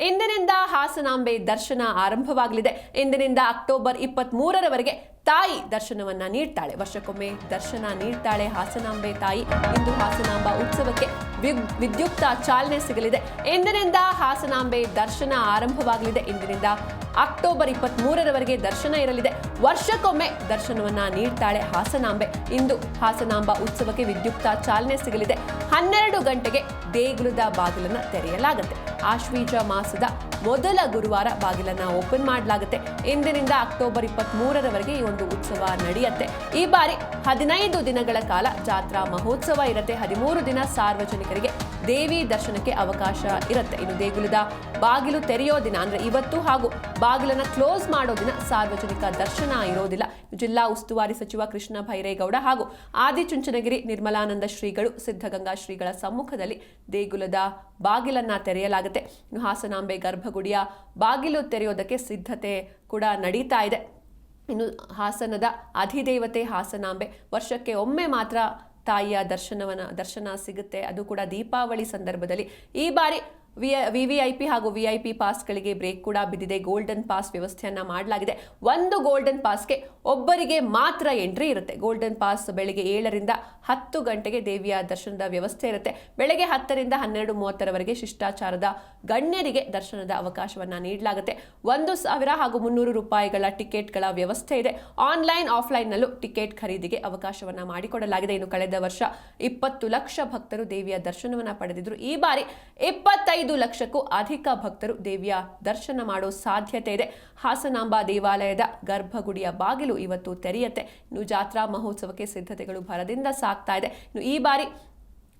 ಇಂದಿನಿಂದ ಹಾಸನಾಂಬೆ ದರ್ಶನ ಆರಂಭವಾಗಲಿದೆ. ಇಂದಿನಿಂದ ಅಕ್ಟೋಬರ್ ಇಪ್ಪತ್ತ್ ಮೂರರವರೆಗೆ ತಾಯಿ ದರ್ಶನವನ್ನ ನೀಡ್ತಾಳೆ. ವರ್ಷಕ್ಕೊಮ್ಮೆ ದರ್ಶನ ನೀಡ್ತಾಳೆ ಹಾಸನಾಂಬೆ ತಾಯಿ. ಇಂದು ಹಾಸನಾಂಬ ಉತ್ಸವಕ್ಕೆ ವಿದ್- ವಿದ್ಯುಕ್ತ ಚಾಲನೆ ಸಿಗಲಿದೆ. ಇಂದಿನಿಂದ ಹಾಸನಾಂಬೆ ದರ್ಶನ ಆರಂಭವಾಗಲಿದೆ. ಇಂದಿನಿಂದ ಅಕ್ಟೋಬರ್ ಇಪ್ಪತ್ತ್ ಮೂರರವರೆಗೆ ದರ್ಶನ ಇರಲಿದೆ. ವರ್ಷಕ್ಕೊಮ್ಮೆ ದರ್ಶನವನ್ನ ನೀಡ್ತಾಳೆ ಹಾಸನಾಂಬೆ. ಇಂದು ಹಾಸನಾಂಬ ಉತ್ಸವಕ್ಕೆ ವಿದ್ಯುಕ್ತ ಚಾಲನೆ ಸಿಗಲಿದೆ. ಹನ್ನೆರಡು ಗಂಟೆಗೆ ದೇಗುಲದ ಬಾಗಿಲನ್ನು ತೆರೆಯಲಾಗುತ್ತೆ. ಆಶ್ವೀಜ ಮಾಸದ ಮೊದಲ ಗುರುವಾರ ಬಾಗಿಲನ್ನ ಓಪನ್ ಮಾಡಲಾಗುತ್ತೆ. ಇಂದಿನಿಂದ ಅಕ್ಟೋಬರ್ ಇಪ್ಪತ್ತ್ ಮೂರರವರೆಗೆ ಈ ಒಂದು ಉತ್ಸವ ನಡೆಯುತ್ತೆ. ಈ ಬಾರಿ ಹದಿನೈದು ದಿನಗಳ ಕಾಲ ಜಾತ್ರಾ ಮಹೋತ್ಸವ ಇರುತ್ತೆ. ಹದಿಮೂರು ದಿನ ಸಾರ್ವಜನಿಕರಿಗೆ ದೇವಿ ದರ್ಶನಕ್ಕೆ ಅವಕಾಶ ಇರುತ್ತೆ. ಇನ್ನು ದೇಗುಲದ ಬಾಗಿಲು ತೆರೆಯೋ ದಿನ ಅಂದ್ರೆ ಇವತ್ತು ಹಾಗೂ ಬಾಗಿಲನ್ನು ಕ್ಲೋಸ್ ಮಾಡೋ ದಿನ ಸಾರ್ವಜನಿಕ ದರ್ಶನ ಇರೋದಿಲ್ಲ. ಜಿಲ್ಲಾ ಉಸ್ತುವಾರಿ ಸಚಿವ ಕೃಷ್ಣ ಭೈರೇಗೌಡ ಹಾಗೂ ಆದಿಚುಂಚನಗಿರಿ ನಿರ್ಮಲಾನಂದ ಶ್ರೀಗಳು ಸಿದ್ಧಗಂಗಾ ಶ್ರೀಗಳ ಸಮ್ಮುಖದಲ್ಲಿ ದೇಗುಲದ ಬಾಗಿಲನ್ನ ತೆರೆಯಲಾಗುತ್ತೆ. ಹಾಸನಾಂಬೆ ಗರ್ಭಗುಡಿಯ ಬಾಗಿಲು ತೆರೆಯೋದಕ್ಕೆ ಸಿದ್ಧತೆ ಕೂಡ ನಡೀತಾ ಇದೆ. ಇನ್ನು ಹಾಸನದ ಅಧಿದೇವತೆ ಹಾಸನಾಂಬೆ, ವರ್ಷಕ್ಕೆ ಒಮ್ಮೆ ಮಾತ್ರ ತಾಯಿಯ ದರ್ಶನವನ್ನ ದರ್ಶನ ಸಿಗುತ್ತೆ. ಅದು ಕೂಡ ದೀಪಾವಳಿ ಸಂದರ್ಭದಲ್ಲಿ. ಈ ಬಾರಿ V V V I P ಹಾಗೂ ವಿ ಐ ಪಿ ಪಾಸ್ಗಳಿಗೆ ಬ್ರೇಕ್ ಕೂಡ ಬಿದ್ದಿದೆ. ಗೋಲ್ಡನ್ ಪಾಸ್ ವ್ಯವಸ್ಥೆಯನ್ನು ಮಾಡಲಾಗಿದೆ. ಒಂದು ಗೋಲ್ಡನ್ ಪಾಸ್ಗೆ ಒಬ್ಬರಿಗೆ ಮಾತ್ರ ಎಂಟ್ರಿ ಇರುತ್ತೆ. ಗೋಲ್ಡನ್ ಪಾಸ್ ಬೆಳಗ್ಗೆ ಏಳರಿಂದ ಹತ್ತು ಗಂಟೆಗೆ ದೇವಿಯ ದರ್ಶನದ ವ್ಯವಸ್ಥೆ ಇರುತ್ತೆ. ಬೆಳಗ್ಗೆ ಹತ್ತರಿಂದ ಹನ್ನೆರಡು ಮೂವತ್ತರವರೆಗೆ ಶಿಷ್ಟಾಚಾರದ ಗಣ್ಯರಿಗೆ ದರ್ಶನದ ಅವಕಾಶವನ್ನ ನೀಡಲಾಗುತ್ತೆ. ಒಂದು ಸಾವಿರ ಹಾಗೂ ಮುನ್ನೂರು ರೂಪಾಯಿಗಳ ಟಿಕೆಟ್ಗಳ ವ್ಯವಸ್ಥೆ ಇದೆ. ಆನ್ಲೈನ್, ಆಫ್ಲೈನ್ನಲ್ಲೂ ಟಿಕೆಟ್ ಖರೀದಿಗೆ ಅವಕಾಶವನ್ನ ಮಾಡಿಕೊಡಲಾಗಿದೆ. ಇನ್ನು ಕಳೆದ ವರ್ಷ ಇಪ್ಪತ್ತು ಲಕ್ಷ ಭಕ್ತರು ದೇವಿಯ ದರ್ಶನವನ್ನ ಪಡೆದಿದ್ರು. ಈ ಬಾರಿ ಇಪ್ಪತ್ತೈದು ಲಕ್ಷಕ್ಕೂ ಅಧಿಕ ಭಕ್ತರು ದೇವಿಯ ದರ್ಶನ ಮಾಡೋ ಸಾಧ್ಯತೆ ಇದೆ. ಹಾಸನಾಂಬ ದೇವಾಲಯದ ಗರ್ಭಗುಡಿಯ ಬಾಗಿಲು ಇವತ್ತು ತೆರೆಯುತ್ತೆ. ಇನ್ನು ಜಾತ್ರಾ ಮಹೋತ್ಸವಕ್ಕೆ ಸಿದ್ಧತೆಗಳು ಭರದಿಂದ ಸಾಗ್ತಾ ಇದೆ. ಇನ್ನು ಈ ಬಾರಿ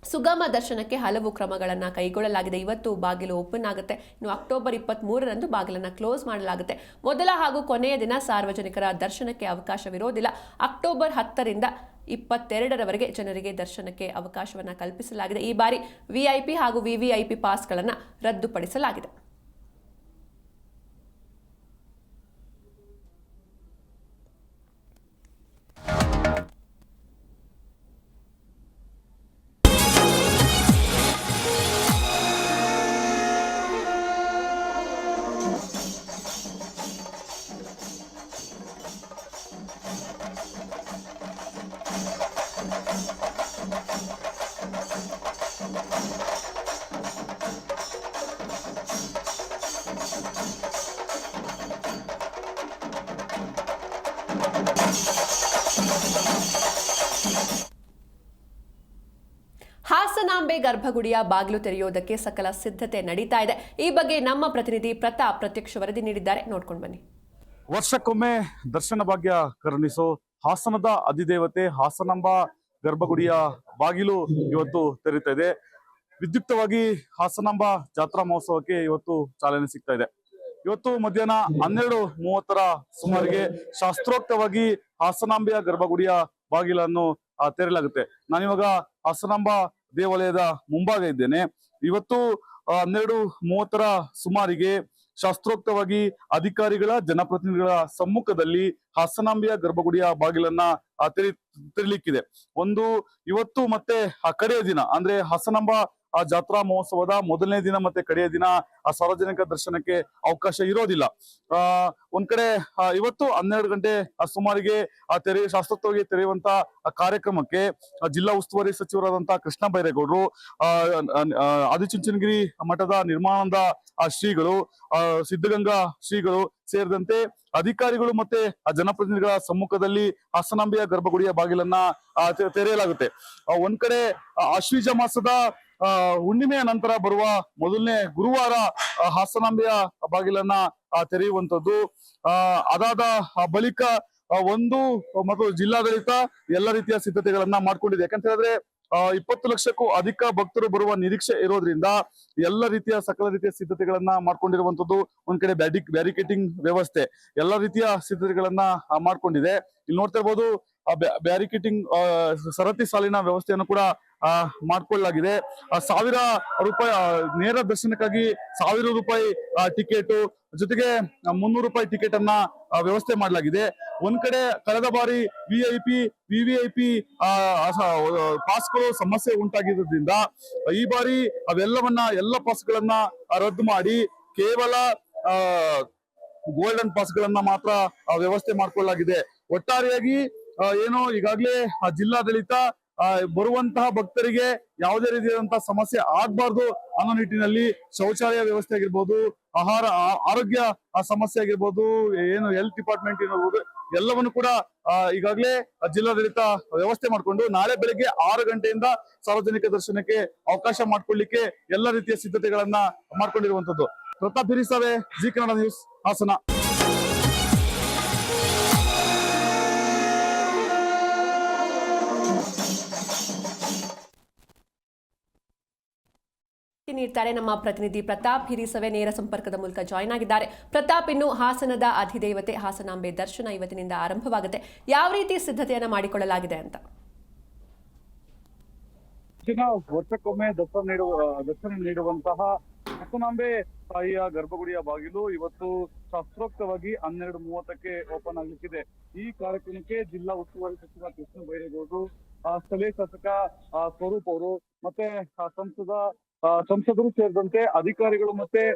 ಸುಗಮ ದರ್ಶನಕ್ಕೆ ಹಲವು ಕ್ರಮಗಳನ್ನು ಕೈಗೊಳ್ಳಲಾಗಿದೆ. ಇವತ್ತು ಬಾಗಿಲು ಓಪನ್ ಆಗುತ್ತೆ. ಇನ್ನು ಅಕ್ಟೋಬರ್ ಇಪ್ಪತ್ತ್ ಮೂರರಂದು ಬಾಗಿಲನ್ನು ಕ್ಲೋಸ್ ಮಾಡಲಾಗುತ್ತೆ. ಮೊದಲ ಹಾಗೂ ಕೊನೆಯ ದಿನ ಸಾರ್ವಜನಿಕರ ದರ್ಶನಕ್ಕೆ ಅವಕಾಶವಿರೋದಿಲ್ಲ. ಅಕ್ಟೋಬರ್ ಹತ್ತರಿಂದ ಇಪ್ಪತ್ತೆರಡರವರೆಗೆ ಜನರಿಗೆ ದರ್ಶನಕ್ಕೆ ಅವಕಾಶವನ್ನು ಕಲ್ಪಿಸಲಾಗಿದೆ. ಈ ಬಾರಿ ವಿಐಪಿ ಹಾಗೂ ವಿವಿಐಪಿ ಪಾಸ್ಗಳನ್ನು ರದ್ದುಪಡಿಸಲಾಗಿದೆ. ಹಾಸನಾಂಬೆ ಗರ್ಭಗುಡಿಯ ಬಾಗಿಲು ತೆರೆಯೋದಕ್ಕೆ ಸಕಲ ಸಿದ್ಧತೆ ನಡೀತಾ ಇದೆ. ಈ ಬಗ್ಗೆ ನಮ್ಮ ಪ್ರತಿನಿಧಿ ಪ್ರತಾಪ್ ಪ್ರತ್ಯಕ್ಷ ವರದಿ ನೀಡಿದ್ದಾರೆ. ನೋಡ್ಕೊಂಡು ಬನ್ನಿ. ವರ್ಷಕ್ಕೊಮ್ಮೆ ದರ್ಶನ ಭಾಗ್ಯ ಕರುಣಿಸೋ. ಹಾಸನದ ಅಧಿದೇವತೆ ಹಾಸನಾಂಬ ಗರ್ಭಗುಡಿಯ ಬಾಗಿಲು ಇವತ್ತು ತೆರೀತಾ ಇದೆ. ವಿದ್ಯುಕ್ತವಾಗಿ ಹಾಸನಾಂಬ ಜಾತ್ರಾ ಮಹೋತ್ಸವಕ್ಕೆ ಇವತ್ತು ಚಾಲನೆ ಸಿಗ್ತಾ ಇದೆ. ಇವತ್ತು ಮಧ್ಯಾಹ್ನ ಹನ್ನೆರಡು ಮೂವತ್ತರ ಸುಮಾರಿಗೆ ಶಾಸ್ತ್ರೋಕ್ತವಾಗಿ ಹಾಸನಾಂಬೆಯ ಗರ್ಭಗುಡಿಯ ಬಾಗಿಲನ್ನು ತೆರೆಯಲಾಗುತ್ತೆ. ನಾನಿವಾಗ ಹಾಸನಾಂಬ ದೇವಾಲಯದ ಮುಂಭಾಗ ಇದ್ದೇನೆ. ಇವತ್ತು ಹನ್ನೆರಡು ಮೂವತ್ತರ ಸುಮಾರಿಗೆ ಶಾಸ್ತ್ರೋಕ್ತವಾಗಿ ಅಧಿಕಾರಿಗಳ, ಜನಪ್ರತಿನಿಧಿಗಳ ಸಮ್ಮುಖದಲ್ಲಿ ಹಾಸನಾಂಬೆಯ ಗರ್ಭಗುಡಿಯ ಬಾಗಿಲನ್ನ ತೆರಿ, ತೆರಲಿಕ್ಕಿದೆ. ಒಂದು, ಇವತ್ತು ಮತ್ತೆ ಆ ಕಡೆಯ ದಿನ, ಅಂದ್ರೆ ಹಾಸನಾಂಬ ಆ ಜಾತ್ರಾ ಮಹೋತ್ಸವದ ಮೊದಲನೇ ದಿನ ಮತ್ತೆ ಕಡೆಯ ದಿನ ಆ ಸಾರ್ವಜನಿಕ ದರ್ಶನಕ್ಕೆ ಅವಕಾಶ ಇರೋದಿಲ್ಲ. ಆ, ಒಂದ್ ಕಡೆ ಇವತ್ತು ಹನ್ನೆರಡು ಗಂಟೆ ಸುಮಾರಿಗೆ ಆ ತೆರೆ ಶಾಶ್ವತವಾಗಿ ತೆರೆಯುವಂತ ಕಾರ್ಯಕ್ರಮಕ್ಕೆ ಜಿಲ್ಲಾ ಉಸ್ತುವಾರಿ ಸಚಿವರಾದಂತಹ ಕೃಷ್ಣ ಬೈರೇಗೌಡರು ಆದಿಚುಂಚನಗಿರಿ ಮಠದ ನಿರ್ಮಾಣದ ಆ ಶ್ರೀಗಳು, ಆ, ಸಿದ್ಧಗಂಗಾ ಶ್ರೀಗಳು ಸೇರಿದಂತೆ ಅಧಿಕಾರಿಗಳು ಮತ್ತೆ ಆ ಜನಪ್ರತಿನಿಧಿಗಳ ಸಮ್ಮುಖದಲ್ಲಿ ಹಾಸನಾಂಬೆಯ ಗರ್ಭಗುಡಿಯ ಬಾಗಿಲನ್ನ ತೆರೆಯಲಾಗುತ್ತೆ. ಒಂದ್ ಕಡೆ ಆಶ್ವೀಜ ಮಾಸದ ಹುಣ್ಣಿಮೆಯ ನಂತರ ಬರುವ ಮೊದಲನೇ ಗುರುವಾರ ಹಾಸನಾಂಬೆಯ ಬಾಗಿಲನ್ನ ತೆರೆಯುವಂಥದ್ದು. ಅದಾದ ಬಳಿಕ ಒಂದು ಮತ್ತು ಜಿಲ್ಲಾಡಳಿತ ಎಲ್ಲ ರೀತಿಯ ಸಿದ್ಧತೆಗಳನ್ನ ಮಾಡ್ಕೊಂಡಿದೆ. ಯಾಕಂತ ಹೇಳಿದ್ರೆ ಇಪ್ಪತ್ತು ಲಕ್ಷಕ್ಕೂ ಅಧಿಕ ಭಕ್ತರು ಬರುವ ನಿರೀಕ್ಷೆ ಇರೋದ್ರಿಂದ ಎಲ್ಲ ರೀತಿಯ ಸಕಲ ರೀತಿಯ ಸಿದ್ಧತೆಗಳನ್ನ ಮಾಡ್ಕೊಂಡಿರುವಂತದ್ದು ಒಂದ್ ಕಡೆ ಬ್ಯಾಡಿಕ್ ಬ್ಯಾರಿಕೇಟಿಂಗ್ ವ್ಯವಸ್ಥೆ. ಎಲ್ಲ ರೀತಿಯ ಸಿದ್ಧತೆಗಳನ್ನ ಮಾಡ್ಕೊಂಡಿದೆ. ಇಲ್ಲಿ ನೋಡ್ತಾ ಇರ್ಬೋದು ಬ್ಯಾರಿಕೇಟಿಂಗ್ ಸರತಿ ಸಾಲಿನ ವ್ಯವಸ್ಥೆಯನ್ನು ಕೂಡ ಮಾಡ್ಕೊಳ್ಳಲಾಗಿದೆ. ಸಾವಿರ ರೂಪಾಯಿ ನೇರ ದರ್ಶನಕ್ಕಾಗಿ ಸಾವಿರ ರೂಪಾಯಿ ಟಿಕೆಟ್, ಜೊತೆಗೆ ಮುನ್ನೂರು ರೂಪಾಯಿ ಟಿಕೆಟ್ ಅನ್ನ ವ್ಯವಸ್ಥೆ ಮಾಡಲಾಗಿದೆ. ಒಂದ್ ಕಡೆ ಕಳೆದ ಬಾರಿ V I P V V I P ಪಾಸ್ಗಳು ಸಮಸ್ಯೆ ಉಂಟಾಗಿರೋದ್ರಿಂದ ಈ ಬಾರಿ ಅವೆಲ್ಲವನ್ನ, ಎಲ್ಲ ಪಾಸ್ಗಳನ್ನ ರದ್ದು ಮಾಡಿ, ಕೇವಲ ಗೋಲ್ಡನ್ ಪಾಸ್ಗಳನ್ನ ಮಾತ್ರ ವ್ಯವಸ್ಥೆ ಮಾಡ್ಕೊಳ್ಳಲಾಗಿದೆ. ಒಟ್ಟಾರೆಯಾಗಿ ಏನೋ ಈಗಾಗಲೇ ಜಿಲ್ಲಾಡಳಿತ ಬರುವಂತಹ ಭಕ್ತರಿಗೆ ಯಾವುದೇ ರೀತಿಯಾದಂತಹ ಸಮಸ್ಯೆ ಆಗ್ಬಾರ್ದು ಅನ್ನೋ ನಿಟ್ಟಿನಲ್ಲಿ ಶೌಚಾಲಯ ವ್ಯವಸ್ಥೆ ಆಗಿರ್ಬೋದು, ಆಹಾರ ಆರೋಗ್ಯ ಸಮಸ್ಯೆ ಆಗಿರ್ಬೋದು, ಏನು ಹೆಲ್ತ್ ಡಿಪಾರ್ಟ್ಮೆಂಟ್ ಇರ್ಬೋದು, ಎಲ್ಲವನ್ನು ಕೂಡ ಈಗಾಗಲೇ ಜಿಲ್ಲಾಡಳಿತ ವ್ಯವಸ್ಥೆ ಮಾಡಿಕೊಂಡು ನಾಳೆ ಬೆಳಿಗ್ಗೆ ಆರು ಗಂಟೆಯಿಂದ ಸಾರ್ವಜನಿಕ ದರ್ಶನಕ್ಕೆ ಅವಕಾಶ ಮಾಡಿಕೊಳ್ಳಿಕ್ಕೆ ಎಲ್ಲ ರೀತಿಯ ಸಿದ್ಧತೆಗಳನ್ನ ಮಾಡ್ಕೊಂಡಿರುವಂತದ್ದು ಪ್ರತಾಪ್ ಹಿರಿಸಾವೆ, ಜಿ ಕನ್ನಡ ನ್ಯೂಸ್ ಹಾಸನ. ನೀಡ್ತಾರೆ. ನಮ್ಮ ಪ್ರತಿನಿಧಿ ಪ್ರತಾಪ್ ಹಿರಿಸವೆ ನೇರ ಸಂಪರ್ಕದ ಮೂಲಕ ಜಾಯ್ನ್ ಆಗಿದ್ದಾರೆ. ಪ್ರತಾಪ್, ಇನ್ನು ಹಾಸನದ ಅಧಿದೇವತೆ ಹಾಸನಾಂಬೆ ದರ್ಶನ ಇವತ್ತಿನಿಂದ ಆರಂಭವಾಗುತ್ತೆ. ಯಾವ ರೀತಿ ಸಿದ್ಧತೆಯನ್ನ ಮಾಡಿಕೊಳ್ಳಲಾಗಿದೆ ಅಂತ? ವರ್ಷಕ್ಕೊಮ್ಮೆ ದರ್ಶನ ನೀಡುವ, ದರ್ಶನ ನೀಡುವಂತಹ ಹಾಸನಾಂಬೆ ತಾಯಿಯ ಗರ್ಭಗುಡಿಯ ಬಾಗಿಲು ಇವತ್ತು ಶಾಸ್ತ್ರೋಕ್ತವಾಗಿ ಹನ್ನೆರಡು ಮೂವತ್ತಕ್ಕೆ ಓಪನ್ ಆಗುತ್ತಿದೆ ಈ ಕಾರ್ಯಕ್ರಮಕ್ಕೆ ಜಿಲ್ಲಾ ಉಸ್ತುವಾರಿ ಸಚಿವ ಕೃಷ್ಣ ಬೈರೇಗೌಡರು ಸ್ಥಳೀಯ ಶಾಸಕ ಸ್ವರೂಪ್ ಅವರು ಮತ್ತೆ ಸಂಸದ ಸಂಸದರು ಸೇರಿದಂತೆ ಅಧಿಕಾರಿಗಳು ಮತ್ತೆ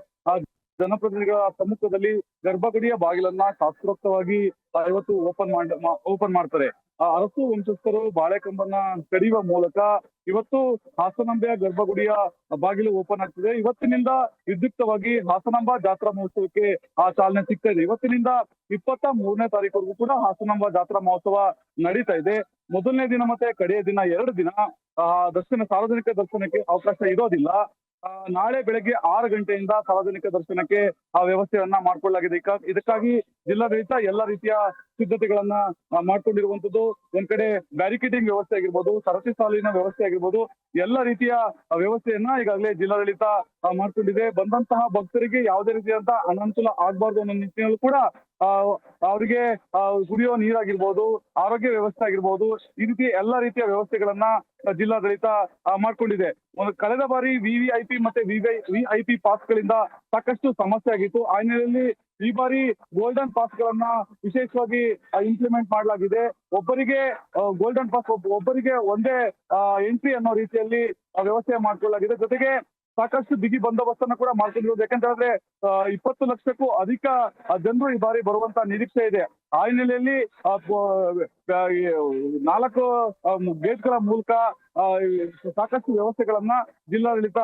ಜನಪ್ರತಿನಿಧಿಗಳ ಸಮ್ಮುಖದಲ್ಲಿ ಗರ್ಭಗುಡಿಯ ಬಾಗಿಲನ್ನ ಶಾಸ್ತ್ರೋಕ್ತವಾಗಿ ಇವತ್ತು ಓಪನ್ ಮಾಡ ಓಪನ್ ಮಾಡ್ತಾರೆ. ಆ, ಅರಸು ವಂಶಸ್ಥರು ಬಾಳೆಕಂಬನ್ನ ಕಡಿಯುವ ಮೂಲಕ ಇವತ್ತು ಹಾಸನಾಂಬೆಯ ಗರ್ಭಗುಡಿಯ ಬಾಗಿಲು ಓಪನ್ ಆಗ್ತಿದೆ. ಇವತ್ತಿನಿಂದ ವಿದ್ಯುಕ್ತವಾಗಿ ಹಾಸನಾಂಬ ಜಾತ್ರಾ ಮಹೋತ್ಸವಕ್ಕೆ ಆ ಚಾಲನೆ ಸಿಗ್ತಾ ಇದೆ. ಇವತ್ತಿನಿಂದ ಇಪ್ಪತ್ತ ಮೂರನೇ ತಾರೀಕುವರೆಗೂ ಕೂಡ ಹಾಸನಾಂಬ ಜಾತ್ರಾ ಮಹೋತ್ಸವ ನಡೀತಾ ಇದೆ. ಮೊದಲನೇ ದಿನ ಮತ್ತೆ ಕಡೆಯ ದಿನ ಎರಡು ದಿನ ದರ್ಶನ, ಸಾರ್ವಜನಿಕ ದರ್ಶನಕ್ಕೆ ಅವಕಾಶ ಇರೋದಿಲ್ಲ. ನಾಳೆ ಬೆಳಗ್ಗೆ ಆರು ಗಂಟೆಯಿಂದ ಸಾರ್ವಜನಿಕ ದರ್ಶನಕ್ಕೆ ಆ ವ್ಯವಸ್ಥೆಯನ್ನ ಮಾಡ್ಕೊಳ್ಳಲಾಗಿದೆ. ಇದಕ್ಕಾಗಿ ಜಿಲ್ಲಾಡಳಿತ ಎಲ್ಲ ರೀತಿಯ ಸಿದ್ಧತೆಗಳನ್ನ ಮಾಡ್ಕೊಂಡಿರುವಂತದ್ದು. ಒಂದ್ ಕಡೆ ಬ್ಯಾರಿಕೇಡಿಂಗ್ ವ್ಯವಸ್ಥೆ ಆಗಿರ್ಬೋದು ಸರತಿ ಸಾಲಿನ ವ್ಯವಸ್ಥೆ ಆಗಿರ್ಬೋದು, ಎಲ್ಲ ರೀತಿಯ ವ್ಯವಸ್ಥೆಯನ್ನ ಈಗಾಗಲೇ ಜಿಲ್ಲಾಡಳಿತ ಮಾಡ್ಕೊಂಡಿದೆ. ಬಂದಂತಹ ಭಕ್ತರಿಗೆ ಯಾವುದೇ ರೀತಿಯಾದಂತಹ ಅನನುಕೂಲ ಆಗ್ಬಾರ್ದು ಅನ್ನೋ ನಿಟ್ಟಿನಲ್ಲೂ ಕೂಡ ಅವರಿಗೆ ಕುಡಿಯೋ ನೀರಾಗಿರ್ಬೋದು, ಆರೋಗ್ಯ ವ್ಯವಸ್ಥೆ ಆಗಿರ್ಬೋದು, ಈ ರೀತಿ ಎಲ್ಲಾ ರೀತಿಯ ವ್ಯವಸ್ಥೆಗಳನ್ನ ಜಿಲ್ಲಾಡಳಿತ ಮಾಡ್ಕೊಂಡಿದೆ. ಒಂದು ಕಳೆದ ಬಾರಿ ವಿವಿಐಪಿ ಮತ್ತೆ ವಿವಿ ವಿಐಪಿ ಪಾಸ್ ಗಳಿಂದ ಸಾಕಷ್ಟು ಸಮಸ್ಯೆ ಆಗಿತ್ತು. ಆ ಹಿನ್ನೆಲೆಯಲ್ಲಿ ಈ ಬಾರಿ ಗೋಲ್ಡನ್ ಪಾಸ್ ಗಳನ್ನ ವಿಶೇಷವಾಗಿ ಇಂಪ್ಲಿಮೆಂಟ್ ಮಾಡಲಾಗಿದೆ. ಒಬ್ಬರಿಗೆ ಗೋಲ್ಡನ್ ಪಾಸ್ ಒಬ್ಬರಿಗೆ ಒಂದೇ ಎಂಟ್ರಿ ಅನ್ನೋ ರೀತಿಯಲ್ಲಿ ವ್ಯವಸ್ಥೆ ಮಾಡ್ಕೊಳ್ಳಲಾಗಿದೆ. ಜೊತೆಗೆ ಸಾಕಷ್ಟು ಬಿಗಿ ಬಂದೋಬಸ್ತನ್ನು ಕೂಡ ಮಾಡ್ಕೊಂಡಿರೋದು. ಹೇಳಿದ್ರೆ ಇಪ್ಪತ್ತು ಲಕ್ಷಕ್ಕೂ ಅಧಿಕ ಜನರು ಈ ಬಾರಿ ಬರುವಂತ ನಿರೀಕ್ಷೆ ಇದೆ. ಆ ಹಿನ್ನೆಲೆಯಲ್ಲಿ ನಾಲ್ಕು ಗೇಟ್ಗಳ ಮೂಲಕ ಸಾಕಷ್ಟು ವ್ಯವಸ್ಥೆಗಳನ್ನ ಜಿಲ್ಲಾಡಳಿತ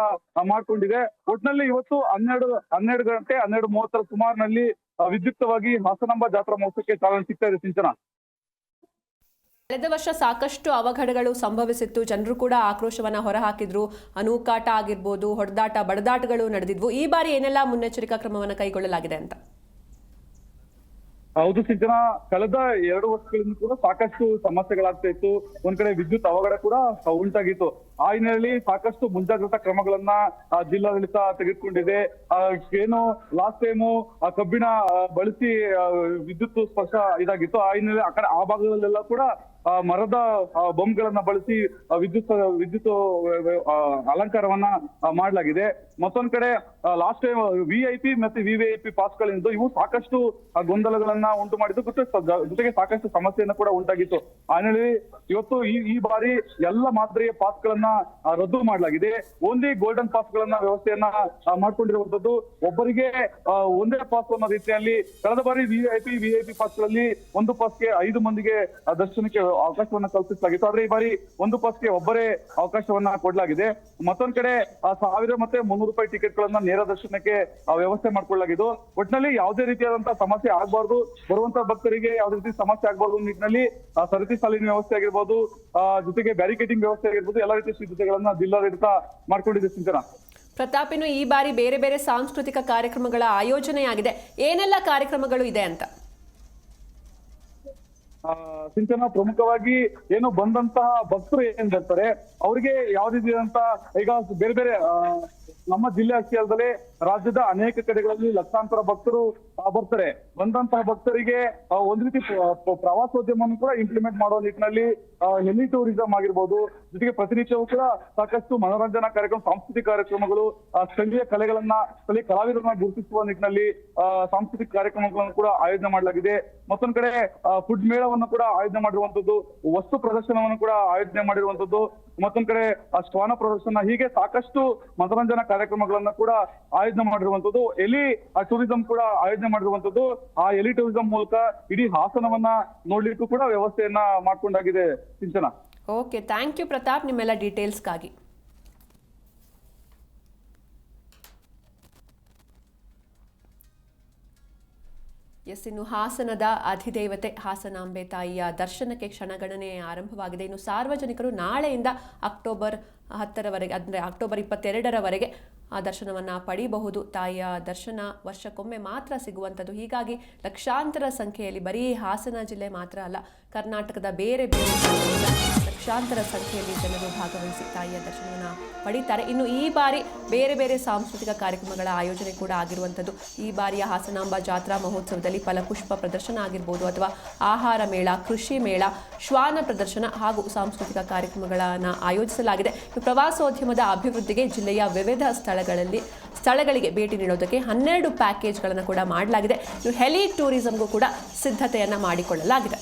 ಮಾಡಿಕೊಂಡಿದೆ. ಒಟ್ನಲ್ಲಿ ಇವತ್ತು ಹನ್ನೆರಡು ಹನ್ನೆರಡು ಗಂಟೆ, ಹನ್ನೆರಡು ಮೂವತ್ತರ ಸುಮಾರಿನಲ್ಲಿ ವಿದ್ಯುಕ್ತವಾಗಿ ಹಾಸನಾಂಬ ಜಾತ್ರಾ ಮಹೋತ್ಸವಕ್ಕೆ ಚಾಲನೆ ಸಿಗ್ತಾ ಇದೆ ಸಿಂಚನ. ಕಳೆದ ವರ್ಷ ಸಾಕಷ್ಟು ಅವಘಡಗಳು ಸಂಭವಿಸಿತ್ತು. ಜನರು ಕೂಡ ಆಕ್ರೋಶವನ್ನ ಹೊರಹಾಕಿದ್ರು. ಅನೂಕಾಟ ಆಗಿರ್ಬೋದು, ಹೊಡೆದಾಟ, ಬಡದಾಟಗಳು ನಡೆದಿದ್ವು. ಈ ಬಾರಿ ಏನೆಲ್ಲ ಮುನ್ನೆಚ್ಚರಿಕಾ ಕ್ರಮವನ್ನು ಕೈಗೊಳ್ಳಲಾಗಿದೆ ಅಂತ? ಹೌದು ಸಿಂಚನ ಕಳೆದ ಎರಡು ವರ್ಷಗಳಿಂದ ಕೂಡ ಸಾಕಷ್ಟು ಸಮಸ್ಯೆಗಳಾಗ್ತಾ ಇತ್ತು. ಒಂದ್ ಕಡೆ ವಿದ್ಯುತ್ ಅವಘಡ ಕೂಡ ಉಂಟಾಗಿತ್ತು. ಆ ಹಿನ್ನೆಲೆಯಲ್ಲಿ ಸಾಕಷ್ಟು ಮುಂಜಾಗ್ರತಾ ಕ್ರಮಗಳನ್ನ ಜಿಲ್ಲಾಡಳಿತ ತೆಗೆದುಕೊಂಡಿದೆ. ಏನು ಲಾಸ್ಟ್ ಟೈಮು ಕಬ್ಬಿಣ ಬಳಸಿ ವಿದ್ಯುತ್ ಸ್ಪರ್ಶ ಇದಾಗಿತ್ತು. ಆ ಹಿನ್ನೆಲೆ ಆ ಕಡೆ, ಆ ಭಾಗದಲ್ಲೆಲ್ಲ ಕೂಡ ಮರದ ಬಂಬ್ಗಳನ್ನ ಬಳಸಿ ವಿದ್ಯುತ್ ವಿದ್ಯುತ್ ಅಲಂಕಾರವನ್ನ ಮಾಡಲಾಗಿದೆ. ಮತ್ತೊಂದ್ ಕಡೆ ಲಾಸ್ಟ್ ಟೈಮ್ ವಿಐಪಿ ಮತ್ತೆ ವಿವಿಐಪಿ ಪಾಸ್ಗಳಿಂದ ಇವು ಸಾಕಷ್ಟು ಗೊಂದಲಗಳನ್ನ ಉಂಟು ಮಾಡಿದ್ದು ಜೊತೆಗೆ ಸಾಕಷ್ಟು ಸಮಸ್ಯೆಯನ್ನು ಕೂಡ ಉಂಟಾಗಿತ್ತು. ಆ ಹಿನ್ನೆಲೆಯಲ್ಲಿ ಇವತ್ತು ಈ ಈ ಬಾರಿ ಎಲ್ಲ ಮಾದರಿಯ ಪಾಸ್ ಗಳನ್ನ ರದ್ದು ಮಾಡಲಾಗಿದೆ. ಓನ್ಲಿ ಗೋಲ್ಡನ್ ಪಾಸ್ ಗಳನ್ನ ವ್ಯವಸ್ಥೆಯನ್ನ ಮಾಡ್ಕೊಂಡಿರುವಂತದ್ದು ಒಬ್ಬರಿಗೆ ಒಂದೇ ಪಾಸ್ ಅನ್ನೋ ರೀತಿಯಲ್ಲಿ ಕಳೆದ ಬಾರಿ ವಿಐಪಿ ವಿಐಪಿ ಪಾಸ್ಗಳಲ್ಲಿ ಒಂದು ಪಾಸ್ಗೆ ಐದು ಮಂದಿಗೆ ದರ್ಶನಕ್ಕೆ ಅವಕಾಶವನ್ನ ಕಲ್ಪಿಸಲಾಗಿತ್ತು. ಆದ್ರೆ ಈ ಬಾರಿ ಒಂದು ಪಾಸ್ಗೆ ಒಬ್ಬರೇ ಅವಕಾಶವನ್ನ ಕೊಡಲಾಗಿದೆ. ಮತ್ತೊಂದ್ ಕಡೆ ಸಾವಿರ ಮತ್ತೆ ಮುನ್ನೂರು ರೂಪಾಯಿ ಟಿಕೆಟ್ ಗಳನ್ನ ನೇರ ದರ್ಶನಕ್ಕೆ ವ್ಯವಸ್ಥೆ ಮಾಡ್ಕೊಳ್ಳಲಾಗಿದ್ದು ಒಟ್ಟಿನಲ್ಲಿ ಯಾವುದೇ ರೀತಿಯಾದಂತಹ ಸಮಸ್ಯೆ ಆಗ್ಬಾರ್ದು. ಬರುವಂತಹ ಭಕ್ತರಿಗೆ ಯಾವುದೇ ರೀತಿ ಸಮಸ್ಯೆ ಆಗ್ಬಾರ್ದು ನಿಟ್ಟಿನಲ್ಲಿ ಸರತಿ ಸಾಲಿನ ವ್ಯವಸ್ಥೆ ಆಗಿರ್ಬೋದು ಜೊತೆಗೆ ಬ್ಯಾರಿಕೇಡಿಂಗ್ ವ್ಯವಸ್ಥೆ ಆಗಿರ್ಬೋದು ಎಲ್ಲ ರೀತಿಯ ಸಿದ್ಧತೆಗಳನ್ನ ಜಿಲ್ಲಾಡಳಿತ ಮಾಡ್ಕೊಂಡಿದೆ ಸಿಂಚನ. ಪ್ರತಾಪ್ ಇನ್ನು ಈ ಬಾರಿ ಬೇರೆ ಬೇರೆ ಸಾಂಸ್ಕೃತಿಕ ಕಾರ್ಯಕ್ರಮಗಳ ಆಯೋಜನೆಯಾಗಿದೆ. ಏನೆಲ್ಲ ಕಾರ್ಯಕ್ರಮಗಳು ಇದೆ ಅಂತ? ಸಿಂಚನ ಪ್ರಮುಖವಾಗಿ ಏನು ಬಂದಂತಹ ಭಕ್ತರು ಏನ್ ಬರ್ತಾರೆ ಅವರಿಗೆ ಯಾವ ರೀತಿಯಾದಂತ ಈಗ ಬೇರೆ ಬೇರೆ ನಮ್ಮ ಜಿಲ್ಲೆ ಅಷ್ಟೇ ಅಲ್ಲದೆ ರಾಜ್ಯದ ಅನೇಕ ಕಡೆಗಳಲ್ಲಿ ಲಕ್ಷಾಂತರ ಭಕ್ತರು ಬರ್ತಾರೆ. ಬಂದಂತಹ ಭಕ್ತರಿಗೆ ಒಂದ್ ರೀತಿ ಪ್ರ- ಪ್ರ- ಪ್ರವಾಸೋದ್ಯಮವನ್ನು ಕೂಡ ಇಂಪ್ಲಿಮೆಂಟ್ ಮಾಡೋ ನಿಟ್ಟಿನಲ್ಲಿ ಹೆಲಿ ಟೂರಿಸಂ ಆಗಿರ್ಬೋದು, ಜೊತೆಗೆ ಪ್ರತಿನಿತ್ಯವೂ ಕೂಡ ಸಾಕಷ್ಟು ಮನೋರಂಜನಾ ಕಾರ್ಯಕ್ರಮ, ಸಾಂಸ್ಕೃತಿಕ ಕಾರ್ಯಕ್ರಮಗಳು ಸ್ಥಳೀಯ ಕಲೆಗಳನ್ನ, ಸ್ಥಳೀಯ ಕಲಾವಿದರನ್ನ ಗುರುತಿಸುವ ನಿಟ್ಟಿನಲ್ಲಿ ಸಾಂಸ್ಕೃತಿಕ ಕಾರ್ಯಕ್ರಮಗಳನ್ನು ಕೂಡ ಆಯೋಜನೆ ಮಾಡಲಾಗಿದೆ. ಮತ್ತೊಂದ್ ಕಡೆ ಫುಡ್ ಮೇಳವನ್ನು ಕೂಡ ಆಯೋಜನೆ ಮಾಡಿರುವಂತದ್ದು, ವಸ್ತು ಪ್ರದರ್ಶನವನ್ನು ಕೂಡ ಆಯೋಜನೆ ಮಾಡಿರುವಂತದ್ದು, ಮತ್ತೊಂದ್ ಕಡೆ ಶ್ವಾನ ಪ್ರದರ್ಶನ, ಹೀಗೆ ಸಾಕಷ್ಟು ಮನೋರಂಜನಾ ಕಾರ್ಯಕ್ರಮಗಳನ್ನ ಕೂಡ ಆಯೋಜನೆ ಆಯೋಜನೆ ಮಾಡಿರುವಂತದ್ದು ಎಲಿ ಟೂರಿಸಂ ಕೂಡ ಆಯೋಜನೆ ಮಾಡಿರುವಂತದ್ದು ಆ ಎಲಿ ಟೂರಿಸಂ ಮೂಲಕ ಇಡೀ ಹಾಸನವನ್ನ ನೋಡ್ಲಿಕ್ಕೂ ಕೂಡ ವ್ಯವಸ್ಥೆಯನ್ನ ಮಾಡ್ಕೊಂಡಾಗಿದೆ Sinchana. Okay thank you Pratap, ನಿಮ್ಮೆಲ್ಲ ಡೀಟೇಲ್ಸ್ಗಾಗಿ ಎಸ್ ಇನ್ನು ಹಾಸನದ ಅಧಿದೇವತೆ, ಹಾಸನಾಂಬೆ ತಾಯಿಯ ದರ್ಶನಕ್ಕೆ ಕ್ಷಣಗಣನೆ ಆರಂಭವಾಗಿದೆ. ಇನ್ನು ಸಾರ್ವಜನಿಕರು ನಾಳೆಯಿಂದ ಅಕ್ಟೋಬರ್ ಹತ್ತರವರೆಗೆ, ಅಂದರೆ ಅಕ್ಟೋಬರ್ ಇಪ್ಪತ್ತೆರಡರವರೆಗೆ ಆ ದರ್ಶನವನ್ನು ಪಡೆಯಬಹುದು ತಾಯಿಯ ದರ್ಶನ ವರ್ಷಕ್ಕೊಮ್ಮೆ ಮಾತ್ರ ಸಿಗುವಂಥದ್ದು. ಹೀಗಾಗಿ ಲಕ್ಷಾಂತರ ಸಂಖ್ಯೆಯಲ್ಲಿ ಬರೀ ಹಾಸನ ಜಿಲ್ಲೆ ಮಾತ್ರ ಅಲ್ಲ, ಕರ್ನಾಟಕದ ಬೇರೆ ಬೇರೆ ಲಕ್ಷಾಂತರ ಸಂಖ್ಯೆಯಲ್ಲಿ ಜನರು ಭಾಗವಹಿಸಿ ತಾಯಿಯ ದರ್ಶನವನ್ನು ಪಡೀತಾರೆ. ಇನ್ನು ಈ ಬಾರಿ ಬೇರೆ ಬೇರೆ ಸಾಂಸ್ಕೃತಿಕ ಕಾರ್ಯಕ್ರಮಗಳ ಆಯೋಜನೆ ಕೂಡ ಆಗಿರುವಂಥದ್ದು. ಈ ಬಾರಿಯ ಹಾಸನಾಂಬ ಜಾತ್ರಾ ಮಹೋತ್ಸವದಲ್ಲಿ ಫಲಪುಷ್ಪ ಪ್ರದರ್ಶನ ಆಗಿರ್ಬೋದು ಅಥವಾ ಆಹಾರ ಮೇಳ, ಕೃಷಿ ಮೇಳ, ಶ್ವಾನ ಪ್ರದರ್ಶನ ಹಾಗೂ ಸಾಂಸ್ಕೃತಿಕ ಕಾರ್ಯಕ್ರಮಗಳನ್ನು ಆಯೋಜಿಸಲಾಗಿದೆ. ಪ್ರವಾಸೋದ್ಯಮದ ಅಭಿವೃದ್ಧಿಗೆ ಜಿಲ್ಲೆಯ ವಿವಿಧ ಸ್ಥಳಗಳಲ್ಲಿ ಸ್ಥಳಗಳಿಗೆ ಭೇಟಿ ನೀಡೋದಕ್ಕೆ ಹನ್ನೆರಡು ಪ್ಯಾಕೇಜ್ಗಳನ್ನು ಕೂಡ ಮಾಡಲಾಗಿದೆ. ಹೆಲಿ ಟೂರಿಸಂಗೂ ಕೂಡ ಸಿದ್ಧತೆಯನ್ನು ಮಾಡಿಕೊಳ್ಳಲಾಗಿದೆ.